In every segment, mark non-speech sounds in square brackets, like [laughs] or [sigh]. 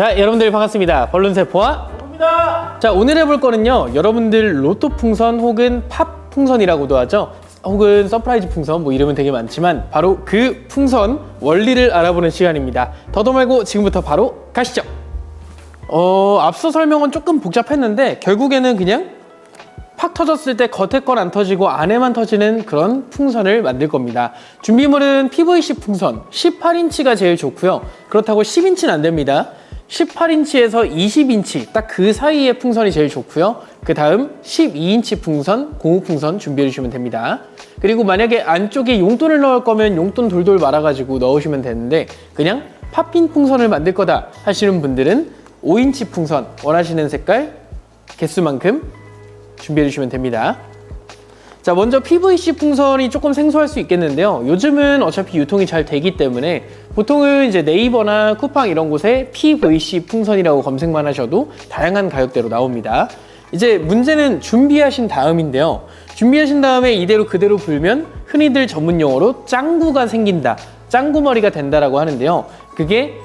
자, 여러분들 반갑습니다. 벌룬세포와 자, 오늘 해볼 거는요. 여러분들 로또 풍선 혹은 팝 풍선이라고도 하죠. 혹은 서프라이즈 풍선 뭐 이름은 되게 많지만 바로 그 풍선 원리를 알아보는 시간입니다. 더도 말고 지금부터 바로 가시죠. 어, 앞서 설명은 조금 복잡했는데 결국에는 그냥 팍 터졌을 때 겉에 건 안 터지고 안에만 터지는 그런 풍선을 만들 겁니다. 준비물은 PVC 풍선 18인치가 제일 좋고요. 그렇다고 10인치는 안 됩니다. 18인치에서 20인치 딱 그 사이의 풍선이 제일 좋고요. 그 다음 12인치 풍선, 고무 풍선 준비해 주시면 됩니다. 그리고 만약에 안쪽에 용돈을 넣을 거면 용돈 돌돌 말아가지고 넣으시면 되는데 그냥 팝핀 풍선을 만들 거다 하시는 분들은 5인치 풍선 원하시는 색깔 개수만큼 준비해 주시면 됩니다. 자, 먼저 PVC 풍선이 조금 생소할 수 있겠는데요. 요즘은 어차피 유통이 잘 되기 때문에 보통은 이제 네이버나 쿠팡 이런 곳에 PVC 풍선이라고 검색만 하셔도 다양한 가격대로 나옵니다. 이제 문제는 준비하신 다음인데요. 준비하신 다음에 이대로 그대로 불면 흔히들 전문 용어로 짱구가 생긴다, 짱구머리가 된다라고 하는데요. 그게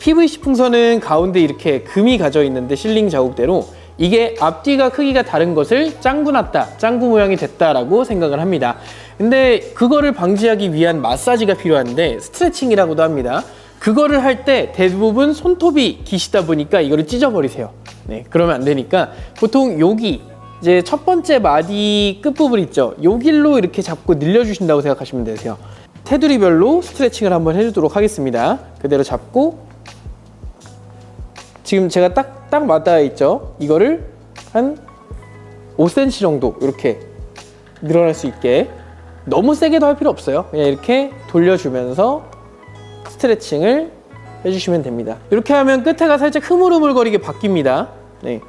PVC 풍선은 가운데 이렇게 금이 가져 있는데 실링 자국대로 이게 앞뒤가 크기가 다른 것을 짱구 났다, 짱구 모양이 됐다라고 생각을 합니다. 근데 그거를 방지하기 위한 마사지가 필요한데 스트레칭이라고도 합니다. 그거를 할 때 대부분 손톱이 기시다 보니까 이거를 찢어버리세요. 네, 그러면 안 되니까 보통 여기 이제 첫 번째 마디 끝부분 있죠. 요 길로 이렇게 잡고 늘려주신다고 생각하시면 되세요. 테두리별로 스트레칭을 한번 해주도록 하겠습니다. 그대로 잡고 지금 제가 딱, 딱 맞닿아 있죠? 이거를 한 5cm 정도 이렇게 늘어날 수 있게 너무 세게도 할 필요 없어요. 그냥 이렇게 돌려주면서 스트레칭을 해주시면 됩니다. 이렇게 하면 끝에가 살짝 흐물흐물거리게 바뀝니다. 네.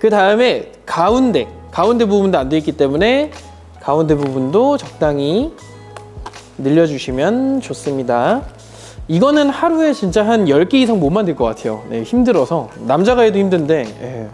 그 다음에 가운데, 가운데 부분도 안돼 있기 때문에 가운데 부분도 적당히 늘려주시면 좋습니다. 이거는 하루에 진짜 한 10개 이상 못 만들 것 같아요. 네, 힘들어서. 남자가 해도 힘든데. 예.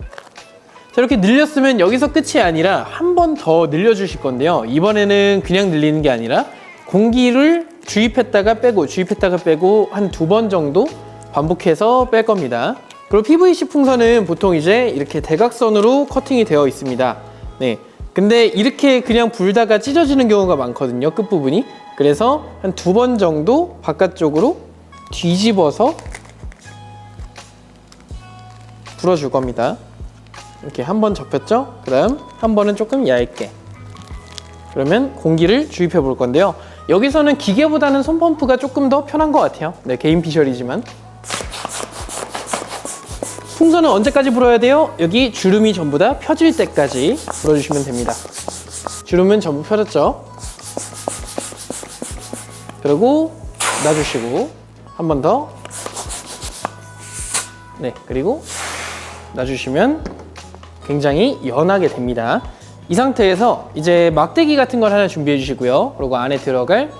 자, 이렇게 늘렸으면 여기서 끝이 아니라 한 번 더 늘려주실 건데요. 이번에는 그냥 늘리는 게 아니라 공기를 주입했다가 빼고, 주입했다가 빼고 한 두 번 정도 반복해서 뺄 겁니다. 그리고 PVC 풍선은 보통 이제 이렇게 대각선으로 커팅이 되어 있습니다. 네. 근데 이렇게 그냥 불다가 찢어지는 경우가 많거든요. 끝부분이. 그래서 한 두 번 정도 바깥쪽으로 뒤집어서 불어줄 겁니다. 이렇게 한 번 접혔죠? 그 다음 한 번은 조금 얇게. 그러면 공기를 주입해 볼 건데요. 여기서는 기계보다는 손펌프가 조금 더 편한 것 같아요. 네, 개인 피셜이지만. 풍선은 언제까지 불어야 돼요? 여기 주름이 전부 다 펴질 때까지 불어주시면 됩니다. 주름은 전부 펴졌죠? 그리고 놔주시고 한 번 더. 네, 그리고 놔주시면 굉장히 연하게 됩니다. 이 상태에서 이제 막대기 같은 걸 하나 준비해 주시고요. 그리고 안에 들어갈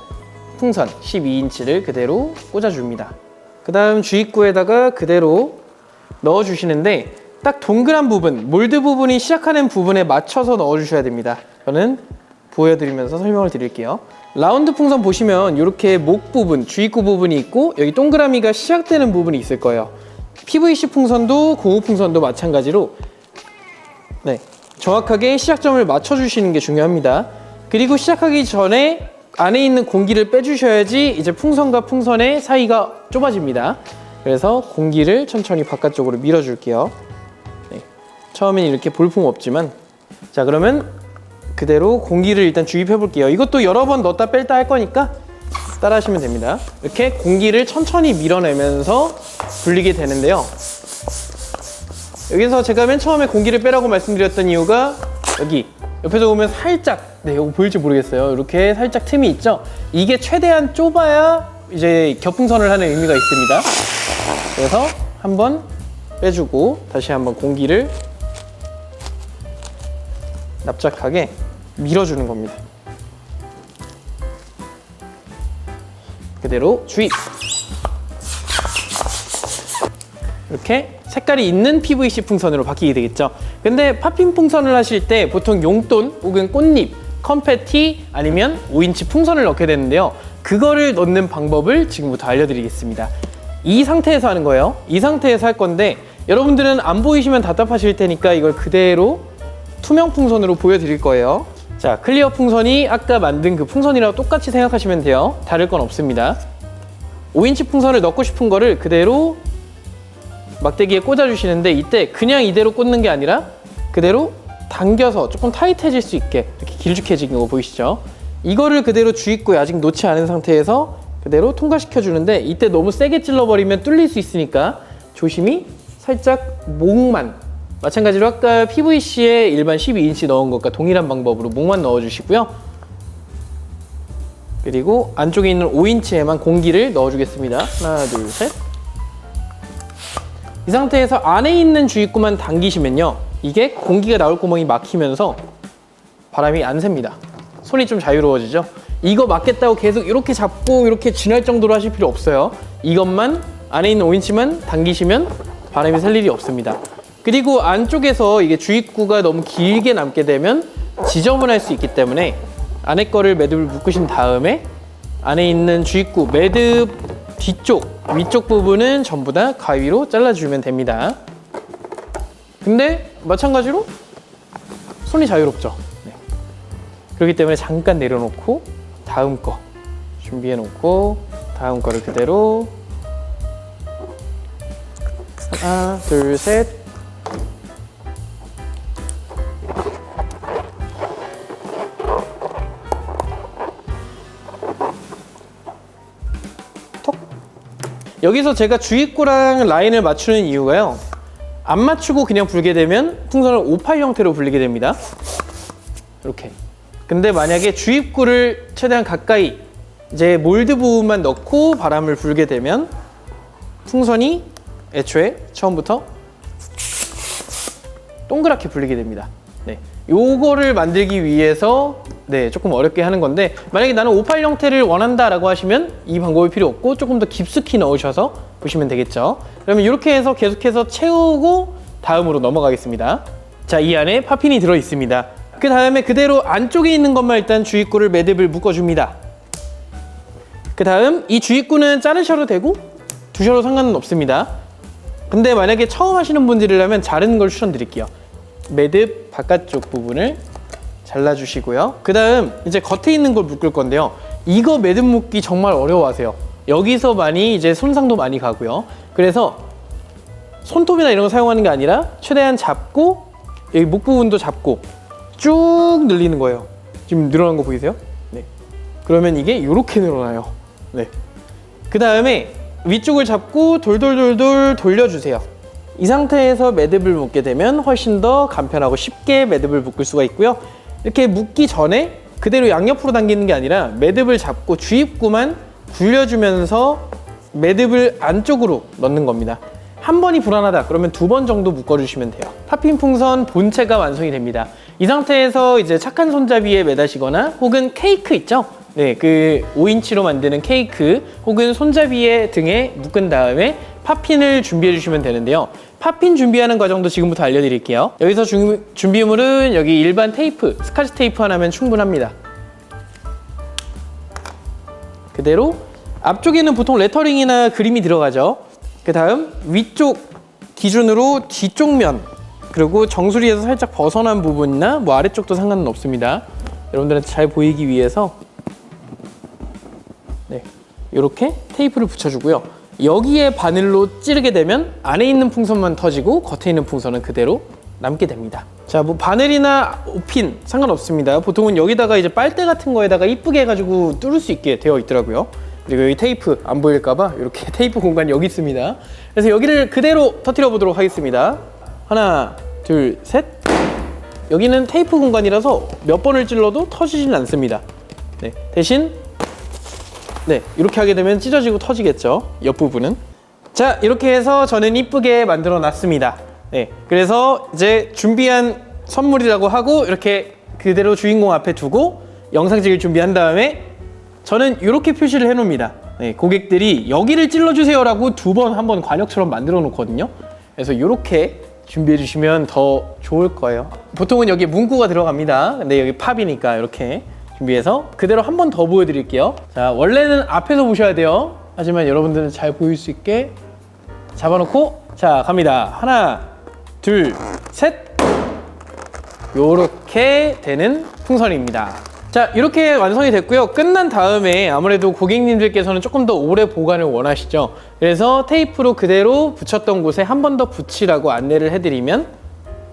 풍선 12인치를 그대로 꽂아줍니다. 그 다음 주입구에다가 그대로 넣어주시는데 딱 동그란 부분, 몰드 부분이 시작하는 부분에 맞춰서 넣어주셔야 됩니다. 저는 보여드리면서 설명을 드릴게요. 라운드 풍선 보시면 이렇게 목 부분, 주입구 부분이 있고 여기 동그라미가 시작되는 부분이 있을 거예요. PVC 풍선도 고무 풍선도 마찬가지로 네, 정확하게 시작점을 맞춰주시는 게 중요합니다. 그리고 시작하기 전에 안에 있는 공기를 빼주셔야지 이제 풍선과 풍선의 사이가 좁아집니다. 그래서 공기를 천천히 바깥쪽으로 밀어줄게요. 네, 처음엔 이렇게 볼품 없지만 자 그러면 그대로 공기를 일단 주입해 볼게요. 이것도 여러 번 넣었다 뺄다 할 거니까 따라 하시면 됩니다. 이렇게 공기를 천천히 밀어내면서 불리게 되는데요. 여기서 제가 맨 처음에 공기를 빼라고 말씀드렸던 이유가 여기 옆에서 보면 살짝 네 이거 보일지 모르겠어요 이렇게 살짝 틈이 있죠 이게 최대한 좁아야 이제 겹풍선을 하는 의미가 있습니다 그래서 한번 빼주고 다시 한번 공기를 납작하게 밀어주는 겁니다 그대로 주입 이렇게 색깔이 있는 PVC 풍선으로 바뀌게 되겠죠. 근데 팝핀 풍선을 하실 때 보통 용돈 혹은 꽃잎, 컨페티 아니면 5인치 풍선을 넣게 되는데요. 그거를 넣는 방법을 지금부터 알려드리겠습니다. 이 상태에서 하는 거예요. 이 상태에서 할 건데 여러분들은 안 보이시면 답답하실 테니까 이걸 그대로 투명 풍선으로 보여드릴 거예요. 자, 클리어 풍선이 아까 만든 그 풍선이랑 똑같이 생각하시면 돼요. 다를 건 없습니다. 5인치 풍선을 넣고 싶은 거를 그대로 막대기에 꽂아주시는데 이때 그냥 이대로 꽂는 게 아니라 그대로 당겨서 조금 타이트해질 수 있게 이렇게 길쭉해진 거 보이시죠? 이거를 그대로 주입구에 아직 놓지 않은 상태에서 그대로 통과시켜 주는데 이때 너무 세게 찔러버리면 뚫릴 수 있으니까 조심히 살짝 목만 마찬가지로 아까 PVC에 일반 12인치 넣은 것과 동일한 방법으로 목만 넣어주시고요. 그리고 안쪽에 있는 5인치에만 공기를 넣어주겠습니다. 하나, 둘, 셋. 이 상태에서 안에 있는 주입구만 당기시면요. 이게 공기가 나올 구멍이 막히면서 바람이 안 셉니다. 손이 좀 자유로워지죠? 이거 맞겠다고 계속 이렇게 잡고 이렇게 지날 정도로 하실 필요 없어요. 이것만 안에 있는 5인치만 당기시면 바람이 셀 일이 없습니다. 그리고 안쪽에서 이게 주입구가 너무 길게 남게 되면 지저분할 수 있기 때문에 안에 거를 매듭을 묶으신 다음에 안에 있는 주입구 매듭 뒤쪽 위쪽 부분은 전부 다 가위로 잘라주면 됩니다. 근데 마찬가지로 손이 자유롭죠. 네. 그렇기 때문에 잠깐 내려놓고 다음 거 준비해 놓고 다음 거를 그대로 하나 둘셋 여기서 제가 주입구랑 라인을 맞추는 이유가요. 안 맞추고 그냥 불게 되면 풍선을 58 형태로 불리게 됩니다. 이렇게. 근데 만약에 주입구를 최대한 가까이 이제 몰드 부분만 넣고 바람을 불게 되면 풍선이 애초에 처음부터 동그랗게 불리게 됩니다. 네. 요거를 만들기 위해서 네, 조금 어렵게 하는 건데 만약에 나는 58 형태를 원한다라고 하시면 이 방법이 필요 없고 조금 더 깊숙이 넣으셔서 보시면 되겠죠. 그러면 이렇게 해서 계속해서 채우고 다음으로 넘어가겠습니다. 자, 이 안에 파핀이 들어 있습니다. 그 다음에 그대로 안쪽에 있는 것만 일단 주입구를 매듭을 묶어줍니다. 그 다음 이 주입구는 자르셔도 되고 두셔도 상관은 없습니다. 근데 만약에 처음 하시는 분들이라면 자르는 걸 추천드릴게요. 매듭 바깥쪽 부분을 잘라주시고요. 그 다음 이제 겉에 있는 걸 묶을 건데요. 이거 매듭 묶기 정말 어려워하세요. 여기서 많이 이제 손상도 많이 가고요. 그래서 손톱이나 이런 거 사용하는 게 아니라 최대한 잡고 여기 목 부분도 잡고 쭉 늘리는 거예요. 지금 늘어난 거 보이세요? 네. 그러면 이게 이렇게 늘어나요. 네. 그 다음에 위쪽을 잡고 돌돌돌돌 돌려주세요. 이 상태에서 매듭을 묶게 되면 훨씬 더 간편하고 쉽게 매듭을 묶을 수가 있고요. 이렇게 묶기 전에 그대로 양옆으로 당기는 게 아니라 매듭을 잡고 주입구만 굴려주면서 매듭을 안쪽으로 넣는 겁니다. 한 번이 불안하다 그러면 두 번 정도 묶어주시면 돼요. 팝핀 풍선 본체가 완성이 됩니다. 이 상태에서 이제 착한 손잡이에 매다시거나 혹은 케이크 있죠? 네, 그 5인치로 만드는 케이크 혹은 손잡이에 등에 묶은 다음에 팝핀을 준비해 주시면 되는데요. 팝핀 준비하는 과정도 지금부터 알려드릴게요. 여기서 준, 준비물은 여기 일반 테이프, 스카치 테이프 하나면 충분합니다. 그대로 앞쪽에는 보통 레터링이나 그림이 들어가죠. 그 다음 위쪽 기준으로 뒤쪽 면 그리고 정수리에서 살짝 벗어난 부분이나 뭐 아래쪽도 상관은 없습니다. 여러분들한테 잘 보이기 위해서 네, 이렇게 테이프를 붙여주고요. 여기에 바늘로 찌르게 되면 안에 있는 풍선만 터지고 겉에 있는 풍선은 그대로 남게 됩니다. 자, 뭐 바늘이나 오핀 상관없습니다. 보통은 여기다가 이제 빨대 같은 거에다가 이쁘게 해가지고 뚫을 수 있게 되어 있더라고요. 그리고 여기 테이프 안 보일까봐 이렇게 [laughs] 테이프 공간이 여기 있습니다. 그래서 여기를 그대로 터트려 보도록 하겠습니다. 하나, 둘, 셋. 여기는 테이프 공간이라서 몇 번을 찔러도 터지진 않습니다. 네, 대신 네, 이렇게 하게 되면 찢어지고 터지겠죠. 옆부분은. 자, 이렇게 해서 저는 이쁘게 만들어 놨습니다. 네, 그래서 이제 준비한 선물이라고 하고 이렇게 그대로 주인공 앞에 두고 영상 찍을 준비한 다음에 저는 이렇게 표시를 해 놓습니다. 네, 고객들이 여기를 찔러주세요 라고 두 번 한 번 관역처럼 만들어 놓거든요. 그래서 이렇게 준비해 주시면 더 좋을 거예요. 보통은 여기 문구가 들어갑니다. 근데 여기 팝이니까 이렇게 준비해서 그대로 한 번 더 보여드릴게요. 자, 원래는 앞에서 보셔야 돼요. 하지만 여러분들은 잘 보일 수 있게 잡아놓고 자 갑니다. 하나, 둘, 셋. 요렇게 되는 풍선입니다. 자 이렇게 완성이 됐고요. 끝난 다음에 아무래도 고객님들께서는 조금 더 오래 보관을 원하시죠. 그래서 테이프로 그대로 붙였던 곳에 한 번 더 붙이라고 안내를 해드리면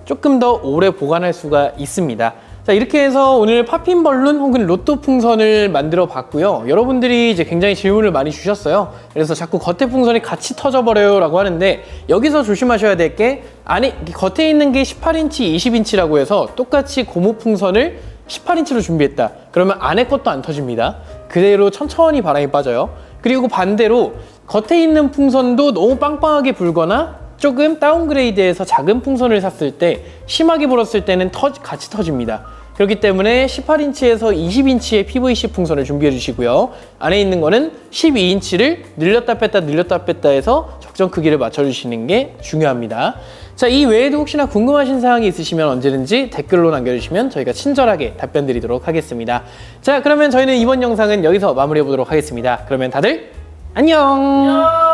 조금 더 오래 보관할 수가 있습니다. 자 이렇게 해서 오늘 팝핀 벌룬 혹은 로또 풍선을 만들어 봤고요. 여러분들이 이제 굉장히 질문을 많이 주셨어요. 그래서 자꾸 겉에 풍선이 같이 터져버려요 라고 하는데 여기서 조심하셔야 될 게 안에 겉에 있는 게 18인치, 20인치라고 해서 똑같이 고무 풍선을 18인치로 준비했다. 그러면 안에 것도 안 터집니다. 그대로 천천히 바람이 빠져요. 그리고 반대로 겉에 있는 풍선도 너무 빵빵하게 불거나 조금 다운그레이드해서 작은 풍선을 샀을 때 심하게 불었을 때는 터, 같이 터집니다. 그렇기 때문에 18인치에서 20인치의 PVC 풍선을 준비해 주시고요. 안에 있는 거는 12인치를 늘렸다 뺐다 늘렸다 뺐다 해서 적정 크기를 맞춰 주시는 게 중요합니다. 자, 이 외에도 혹시나 궁금하신 사항이 있으시면 언제든지 댓글로 남겨주시면 저희가 친절하게 답변 드리도록 하겠습니다. 자, 그러면 저희는 이번 영상은 여기서 마무리해 보도록 하겠습니다. 그러면 다들 안녕!